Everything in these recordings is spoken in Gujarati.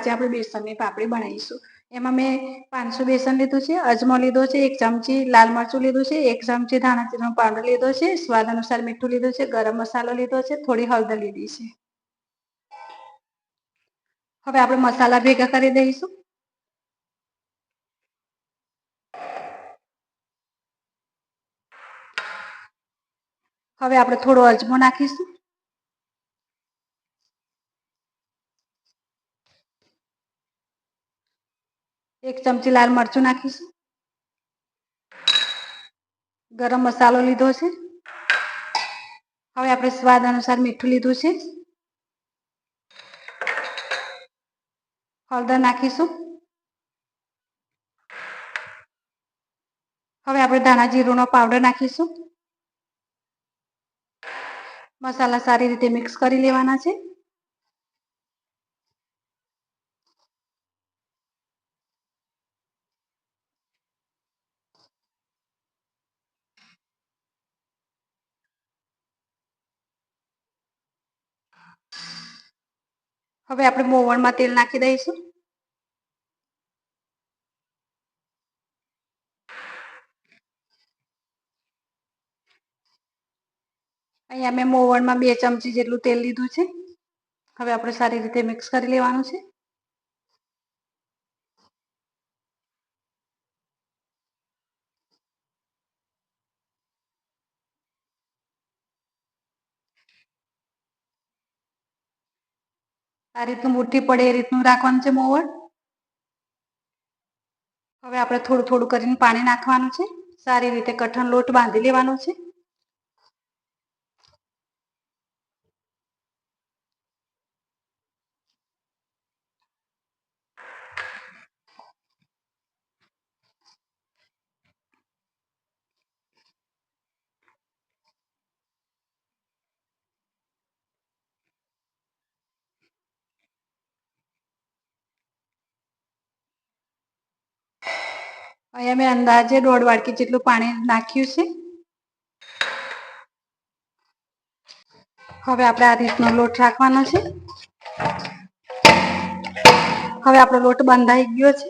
આજે આપણે બેસનની પાપડી બનાવીશું. એમાં મેં પાંચસો બેસન લીધું છે, અજમો લીધો છે, એક ચમચી લાલ મરચું લીધું છે, એક ચમચી ધાણા જીરું પાવડર લીધો છે, સ્વાદ અનુસાર મીઠું લીધું છે, ગરમ મસાલો લીધો છે, થોડી હળદર લીધી છે. હવે આપણે મસાલા ભેગા કરી દઈશું. હવે આપણે થોડો અજમો નાખીશું. એક ચમચી લાલ મરચું નાખીશું. ગરમ મસાલો લીધો છે. હવે આપણે સ્વાદ અનુસાર મીઠું લીધું છે. હળદર નાખીશું. હવે આપણે ધાણા જીરુંનો પાવડર નાખીશું. મસાલા સારી રીતે મિક્સ કરી લેવાના છે. હવે આપણે મોવણમાં તેલ નાખી દઈશું. અહીંયા મેં મોવણમાં બે ચમચી જેટલું તેલ લીધું છે. હવે આપણે સારી રીતે મિક્સ કરી લેવાનું છે. આ રીતનું મુઠ્ઠી પડે એ રીતનું રાખવાનું છે મોવડ હવે આપણે થોડું થોડું કરીને પાણી નાખવાનું છે. સારી રીતે કઠણ લોટ બાંધી લેવાનો છે. અહીંયા મેં અંદાજે દોઢ વાડકી જેટલું પાણી નાખ્યું છે. હવે આપણે આ રીતનો લોટ રાખવાનો છે. હવે આપણો લોટ બંધાઈ ગયો છે.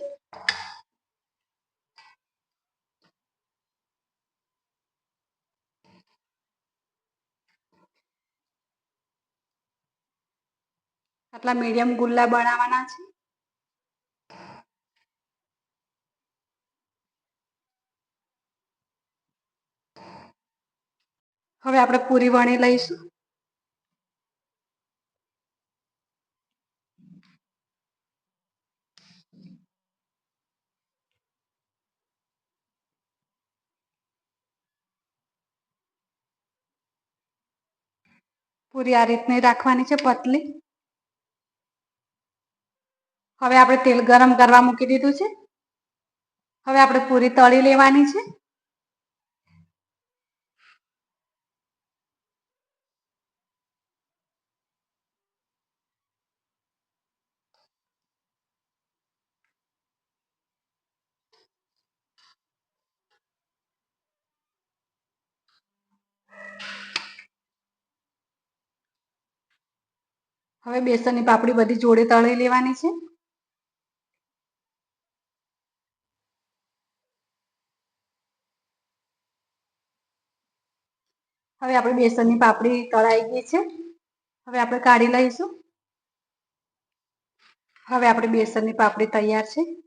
આટલા મીડિયમ ગુલ્લા બનાવવાના છે. હવે આપણે પૂરી વણી લઈશું. પૂરી આ રીતની રાખવાની છે પતલી. હવે આપણે તેલ ગરમ કરવા મૂકી દીધું છે. હવે આપણે પૂરી તળી લેવાની છે. હવે બેસનની પાપડી બધી જોડે તળી લેવાની છે. હવે આપણે બેસનની પાપડી તળાઈ ગઈ છે. હવે આપણે કાઢી લઈશું. હવે આપણે બેસનની પાપડી તૈયાર છે.